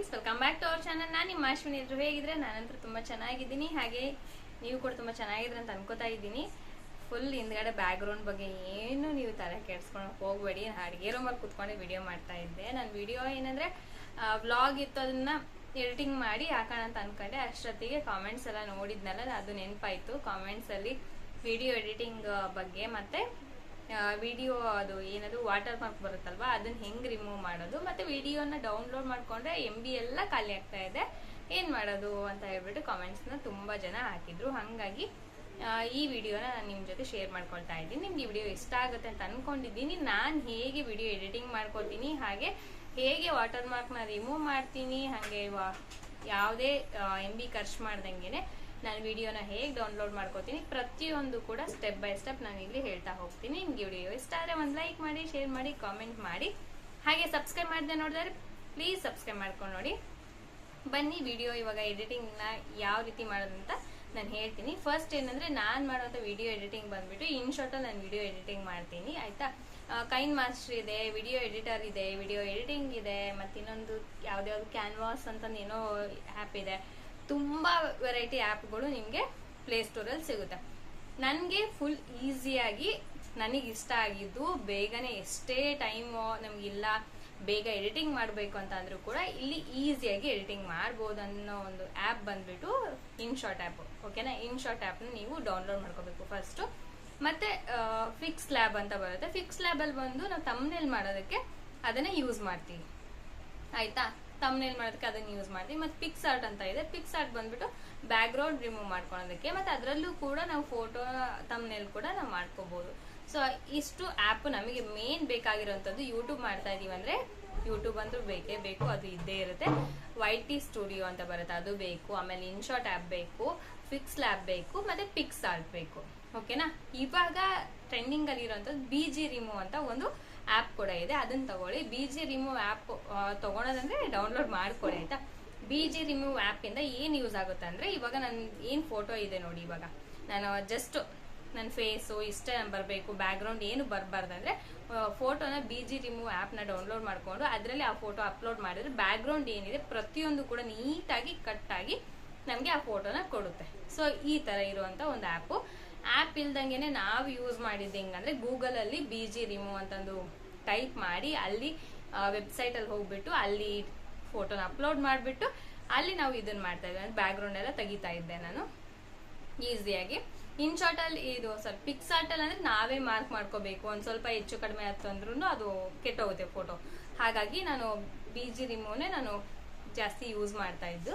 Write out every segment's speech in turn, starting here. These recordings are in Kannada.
Friends welcome back to our channel ನಾನು ನಿಮ್ಮ ಅಶ್ವಿನಿ ಇದ್ರು ಹೇಗಿದ್ರೆ ನಾನಂತೂ ತುಂಬ ಚೆನ್ನಾಗಿದ್ದೀನಿ. ಹಾಗೆ ನೀವು ಕೂಡ ತುಂಬ ಚೆನ್ನಾಗಿದ್ರೆ ಅಂತ ಅನ್ಕೋತಾ ಇದ್ದೀನಿ. ಫುಲ್ ಹಿಂದ್ಗಡೆ ಬ್ಯಾಕ್ಗ್ರೌಂಡ್ ಬಗ್ಗೆ ಏನು ನೀವು ತಲೆ ಕೆಡ್ಸ್ಕೊಂಡು ಹೋಗ್ಬೇಡಿ. ನಾನು ಅಡುಗೆ ರೂಮಲ್ಲಿ ಕುತ್ಕೊಂಡು ವಿಡಿಯೋ ಮಾಡ್ತಾ ಇದ್ದೆ. ನನ್ನ ವಿಡಿಯೋ ಏನಂದ್ರೆ ವ್ಲಾಗ್ ಇತ್ತು ಅದನ್ನ ಎಡಿಟಿಂಗ್ ಮಾಡಿ ಹಾಕೋಣ ಅಂತ ಅನ್ಕೊಂಡೆ. ಅಷ್ಟೊತ್ತಿಗೆ ಕಾಮೆಂಟ್ಸ್ ಎಲ್ಲ ನೋಡಿದ್ನಲ್ಲ, ಅದು ನೆನಪಾಯ್ತು. ಕಾಮೆಂಟ್ಸ್ ಅಲ್ಲಿ ವಿಡಿಯೋ ಎಡಿಟಿಂಗ್ ಬಗ್ಗೆ. ಮತ್ತೆ ವಿಡಿಯೋ ಅದು ಏನದು ವಾಟರ್ ಮಾರ್ಕ್ ಬರುತ್ತಲ್ವಾ, ಅದನ್ನ ಹೆಂಗ್ ರಿಮೂವ್ ಮಾಡೋದು, ಮತ್ತೆ ವಿಡಿಯೋನ ಡೌನ್ಲೋಡ್ ಮಾಡ್ಕೊಂಡ್ರೆ ಎಂ ಬಿ ಎಲ್ಲ ಖಾಲಿ ಆಗ್ತಾ ಇದೆ. ಏನ್ ಮಾಡೋದು ಅಂತ ಹೇಳ್ಬಿಟ್ಟು ಕಾಮೆಂಟ್ಸ್ನ ತುಂಬಾ ಜನ ಹಾಕಿದ್ರು. ಹಂಗಾಗಿ ಈ ವಿಡಿಯೋನ ನಾನು ನಿಮ್ ಜೊತೆ ಶೇರ್ ಮಾಡ್ಕೊಳ್ತಾ ಇದ್ದೀನಿ. ನಿಮ್ಗೆ ಈ ವಿಡಿಯೋ ಇಷ್ಟ ಆಗುತ್ತೆ ಅಂತ ಅನ್ಕೊಂಡಿದ್ದೀನಿ. ನಾನು ಹೇಗೆ ವಿಡಿಯೋ ಎಡಿಟಿಂಗ್ ಮಾಡ್ಕೊತೀನಿ ಹಾಗೆ ಹೇಗೆ ವಾಟರ್ ಮಾರ್ಕ್ನ ರಿಮೂವ್ ಮಾಡ್ತೀನಿ, ಹಾಗೆ ಯಾವುದೇ ಎಂ ಬಿ ಖರ್ಚು ಮಾಡ್ದಂಗೆನೆ. ನಾನು ವಿಡಿಯೋನ ಹೇಗೆ ಡೌನ್ಲೋಡ್ ಮಾಡ್ಕೋತೀನಿ, ಪ್ರತಿಯೊಂದು ಕೂಡ ಸ್ಟೆಪ್ ಬೈ ಸ್ಟೆಪ್ ನಾನು ಇಲ್ಲಿ ಹೇಳ್ತಾ ಹೋಗ್ತೀನಿ. ನಿಮ್ಗೆ ವಿಡಿಯೋ ಇಷ್ಟ ಆದರೆ ಒಂದು ಲೈಕ್ ಮಾಡಿ ಶೇರ್ ಮಾಡಿ ಕಾಮೆಂಟ್ ಮಾಡಿ. ಹಾಗೆ ಸಬ್ಸ್ಕ್ರೈಬ್ ಮಾಡಿದೆ ನೋಡಿದ್ರೆ ಪ್ಲೀಸ್ ಸಬ್ಸ್ಕ್ರೈಬ್ ಮಾಡ್ಕೊಂಡು ನೋಡಿ. ಬನ್ನಿ, ವಿಡಿಯೋ ಇವಾಗ ಎಡಿಟಿಂಗ್ನ ಯಾವ ರೀತಿ ಮಾಡೋದಂತ ನಾನು ಹೇಳ್ತೀನಿ. ಫಸ್ಟ್ ಏನಂದ್ರೆ ನಾನು ಮಾಡುವಂಥ ವಿಡಿಯೋ ಎಡಿಟಿಂಗ್ ಬಂದ್ಬಿಟ್ಟು ಇನ್ ಶಾರ್ಟಲ್ಲಿ ನಾನು ವಿಡಿಯೋ ಎಡಿಟಿಂಗ್ ಮಾಡ್ತೀನಿ, ಆಯಿತಾ? ಕೈನ್ ಮಾಸ್ಟರ್ ಇದೆ, ವಿಡಿಯೋ ಎಡಿಟರ್ ಇದೆ, ವಿಡಿಯೋ ಎಡಿಟಿಂಗ್ ಇದೆ ಮತ್ತು ಇನ್ನೊಂದು ಯಾವ್ದ್ಯಾವ್ದು ಕ್ಯಾನ್ವಾಸ್ ಅಂತ ಏನೋ ಆ್ಯಪ್ ಇದೆ. ತುಂಬಾ ವೆರೈಟಿ ಆ್ಯಪ್ಗಳು ನಿಮಗೆ ಪ್ಲೇಸ್ಟೋರಲ್ಲಿ ಸಿಗುತ್ತೆ. ನನಗೆ ಫುಲ್ ಈಸಿಯಾಗಿ ನನಗೆ ಇಷ್ಟ ಆಗಿದ್ದು ಬೇಗನೆ ಎಷ್ಟೇ ಟೈಮು ನಮಗಿಲ್ಲ, ಬೇಗ ಎಡಿಟಿಂಗ್ ಮಾಡಬೇಕು ಅಂತ ಅಂದ್ರೂ ಕೂಡ ಇಲ್ಲಿ ಈಸಿಯಾಗಿ ಎಡಿಟಿಂಗ್ ಮಾಡ್ಬೋದು ಅನ್ನೋ ಒಂದು ಆ್ಯಪ್ ಬಂದ್ಬಿಟ್ಟು ಇನ್ಶಾರ್ಟ್ ಆ್ಯಪ್ ಓಕೆನಾ ಇನ್ಶಾರ್ಟ್ ಆ್ಯಪ್ನ ನೀವು ಡೌನ್ಲೋಡ್ ಮಾಡ್ಕೋಬೇಕು ಫಸ್ಟು ಮತ್ತೆ ಫಿಕ್ಸ್ ಲ್ಯಾಬ್ ಅಂತ ಬರುತ್ತೆ. ಫಿಕ್ಸ್ ಲ್ಯಾಬಲ್ಲಿ ಬಂದು ನಾವು ತಮ್ಮನೇಲಿ ಮಾಡೋದಕ್ಕೆ ಅದನ್ನ ಯೂಸ್ ಮಾಡ್ತೀವಿ. ಆಯ್ತಾ? ತಮ್ನೇಲ್ ಮಾಡೋದಕ್ಕೆ ಅದನ್ನ ಯೂಸ್ ಮಾಡ್ತೀವಿ. ಮತ್ತೆ ಪಿಕ್ಸ್ ಆರ್ಟ್ ಅಂತ ಇದೆ. ಪಿಕ್ಸ್ ಆರ್ಟ್ ಬಂದ್ಬಿಟ್ಟು ಬ್ಯಾಕ್ ಗ್ರೌಂಡ್ ರಿಮೂವ್ ಮಾಡ್ಕೊಳ್ಳೋದಕ್ಕೆ. ಮತ್ತೆ ಅದರಲ್ಲೂ ಕೂಡ ನಾವು ಫೋಟೋ ತಮ್ನೇಲ್ ಕೂಡ ನಾವು ಮಾಡ್ಕೋಬಹುದು ಸೊ ಇಷ್ಟು ಆ್ಯಪ್ ನಮಗೆ ಮೇನ್ ಬೇಕಾಗಿರೋಂಥದ್ದು ಯೂಟ್ಯೂಬ್ ಮಾಡ್ತಾ ಇದೀವಿ ಅಂದ್ರೆ ಯೂಟ್ಯೂಬ್ ಅಂತೂ ಬೇಕೇ ಬೇಕು, ಅದು ಇದ್ದೇ ಇರುತ್ತೆ. ವೈ ಟಿ ಸ್ಟುಡಿಯೋ ಅಂತ ಬರುತ್ತೆ, ಅದು ಬೇಕು. ಆಮೇಲೆ ಇನ್ಶಾರ್ಟ್ ಆ್ಯಪ್ ಬೇಕು ಫಿಕ್ಸ್ ಲ್ಯಾಬ್ ಬೇಕು, ಮತ್ತೆ ಪಿಕ್ಸ್ ಆರ್ಟ್ ಬೇಕು ಓಕೆನಾ ಇವಾಗ ಟ್ರೆಂಡಿಂಗ್ ಅಲ್ಲಿ ಬಿ ಜಿ ರಿಮೂವ್ ಅಂತ ಒಂದು ಆ್ಯಪ್ ಕೂಡ ಇದೆ. ಅದನ್ನ ತಗೊಳ್ಳಿ. ಬಿ ಜಿ ರಿಮೂವ್ ಆ್ಯಪ್ ತಗೊಳೋದಂದ್ರೆ ಡೌನ್ಲೋಡ್ ಮಾಡ್ಕೊಳ್ಳಿ ಆಯಿತಾ? ಬಿ ಜಿ ರಿಮೂವ್ ಆ್ಯಪಿಂದ ಏನ್ ಯೂಸ್ ಆಗುತ್ತೆ ಅಂದ್ರೆ, ಇವಾಗ ನನ್ನ ಏನು ಫೋಟೋ ಇದೆ ನೋಡಿ ಇವಾಗ. ನಾನು ಜಸ್ಟ್ ನನ್ನ ಫೇಸು ಇಷ್ಟೇ ಬರಬೇಕು ಬ್ಯಾಕ್ಗ್ರೌಂಡ್ ಏನು ಬರಬಾರ್ದಂದ್ರೆ ಫೋಟೋನ ಬಿ ಜಿ ರಿಮೂವ್ ಆ್ಯಪ್ನ ಡೌನ್ಲೋಡ್ ಮಾಡಿಕೊಂಡು, ಅದರಲ್ಲಿ ಆ ಫೋಟೋ ಅಪ್ಲೋಡ್ ಮಾಡಿದ್ರೆ ಬ್ಯಾಕ್ಗ್ರೌಂಡ್ ಏನಿದೆ, ಪ್ರತಿಯೊಂದು ಕೂಡ ನೀಟಾಗಿ ಕಟ್ಟಾಗಿ ನಮಗೆ ಆ ಫೋಟೋನ ಕೊಡುತ್ತೆ. ಸೊ ಈ ಥರ ಇರುವಂಥ ಒಂದು ಆ್ಯಪ್ ಆ್ಯಪ್ ಇಲ್ದಂಗೆನೆ ನಾವು ಯೂಸ್ ಮಾಡಿದ್ದು ಹೆಂಗಂದ್ರೆ ಗೂಗಲಲ್ಲಿ ಬಿ ಜಿ ರಿಮೂವ್ ಅಂತಂದು ಟೈಪ್ ಮಾಡಿ ಅಲ್ಲಿ ವೆಬ್ಸೈಟಲ್ಲಿ ಹೋಗ್ಬಿಟ್ಟು ಅಲ್ಲಿ ಫೋಟೋನ ಅಪ್ಲೋಡ್ ಮಾಡಿಬಿಟ್ಟು ಅಲ್ಲಿ ನಾವು ಇದನ್ನ ಮಾಡ್ತಾ ಇದ್ದೇವೆ ಬ್ಯಾಕ್ಗ್ರೌಂಡ್ ಎಲ್ಲ ತೆಗಿತಾ ಇದ್ದೆ ನಾನು. ಈಸಿಯಾಗಿ ಇನ್ ಶಾರ್ಟ್ ಅಲ್ಲಿ ಇದು ಸರ್ ಪಿಕ್ಸ್ ಆರ್ಟ್ ಅಲ್ಲಿ ಅಂದ್ರೆ ನಾವೇ ಮಾರ್ಕ್ ಮಾಡ್ಕೋಬೇಕು. ಒಂದು ಸ್ವಲ್ಪ ಹೆಚ್ಚು ಕಡಿಮೆ ಆಯ್ತು ಅಂದ್ರೂ ಅದು ಕೆಟ್ಟೋಗುತ್ತೆ ಫೋಟೋ ಹಾಗಾಗಿ ನಾನು ಬಿ ಜಿ ರಿಮೂವ್ನೇ ನಾನು ಜಾಸ್ತಿ ಯೂಸ್ ಮಾಡ್ತಾ ಇದ್ದು.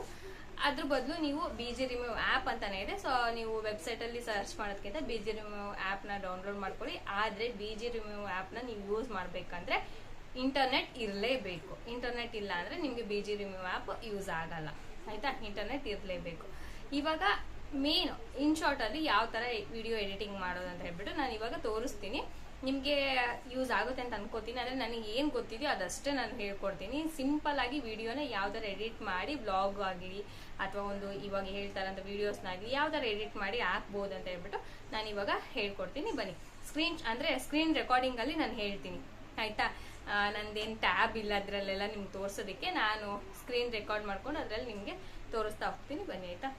ಅದ್ರ ಬದಲು ನೀವು ಬಿ ಜಿ ರಿಮೂವ್ ಆ್ಯಪ್ ಅಂತಾನೆ ಇದೆ. ಸೊ ನೀವು ವೆಬ್ಸೈಟ್ ಅಲ್ಲಿ ಸರ್ಚ್ ಮಾಡೋದಕ್ಕಿಂತ ಬಿ ಜಿ ರಿಮೂವ್ನ ಡೌನ್ಲೋಡ್ ಮಾಡ್ಕೊಳ್ಳಿ. ಆದ್ರೆ ಬಿ ಜಿ ರಿಮೂವ್ನ ನೀವು ಯೂಸ್ ಮಾಡ್ಬೇಕಂದ್ರೆ ಇಂಟರ್ನೆಟ್ ಇರಲೇಬೇಕು. ಇಂಟರ್ನೆಟ್ ಇಲ್ಲ ಅಂದ್ರೆ ನಿಮ್ಗೆ B G remove app use ಆಗಲ್ಲ. ಆಯ್ತಾ? ಇಂಟರ್ನೆಟ್ ಇರಲೇಬೇಕು. ಇವಾಗ ಮೇನ್ ಇನ್ ಶಾರ್ಟ್ ಅಲ್ಲಿ ಯಾವ ತರ ವಿಡಿಯೋ ಎಡಿಟಿಂಗ್ ಮಾಡೋದು ಅಂತ ಹೇಳ್ಬಿಟ್ಟು ನಾನು ಇವಾಗ ತೋರಿಸ್ತೀನಿ. ನಿಮ್ಗೆ ಯೂಸ್ ಆಗುತ್ತೆ ಅಂತ ಅನ್ಕೋತೀನಿ. ಅಂದರೆ ನನಗೆ ಏನು ಗೊತ್ತಿದೆಯೋ ಅದಷ್ಟೇ ನಾನು ಹೇಳ್ಕೊಡ್ತೀನಿ. ಸಿಂಪಲ್ ಆಗಿ ವಿಡಿಯೋನ ಯಾವ್ದಾರು ಎಡಿಟ್ ಮಾಡಿ ಬ್ಲಾಗ್ ಆಗಲಿ ಅಥವಾ ಒಂದು ಇವಾಗ ಹೇಳ್ತಾರಂಥ ವಿಡಿಯೋಸ್ನಾಗಲಿ ಯಾವ್ದಾರು ಎಡಿಟ್ ಮಾಡಿ ಹಾಕ್ಬೋದು ಅಂತ ಹೇಳ್ಬಿಟ್ಟು ನಾನು ಇವಾಗ ಹೇಳ್ಕೊಡ್ತೀನಿ. ಬನ್ನಿ. ಸ್ಕ್ರೀನ್ ಅಂದರೆ ಸ್ಕ್ರೀನ್ ರೆಕಾರ್ಡಿಂಗಲ್ಲಿ ನಾನು ಹೇಳ್ತೀನಿ. ಆಯಿತಾ? ನಂದೇನ್ ಟ್ಯಾಬ್ ಇಲ್ಲ ಅದರಲ್ಲೆಲ್ಲ ನಿಮ್ಗೆ ತೋರಿಸೋದಕ್ಕೆ ನಾನು ಸ್ಕ್ರೀನ್ ರೆಕಾರ್ಡ್ ಮಾಡ್ಕೊಂಡು ಅದರಲ್ಲಿ ನಿಮಗೆ ತೋರಿಸ್ತಾ ಹೋಗ್ತೀನಿ. ಬನ್ನಿ, ಆಯ್ತಾ?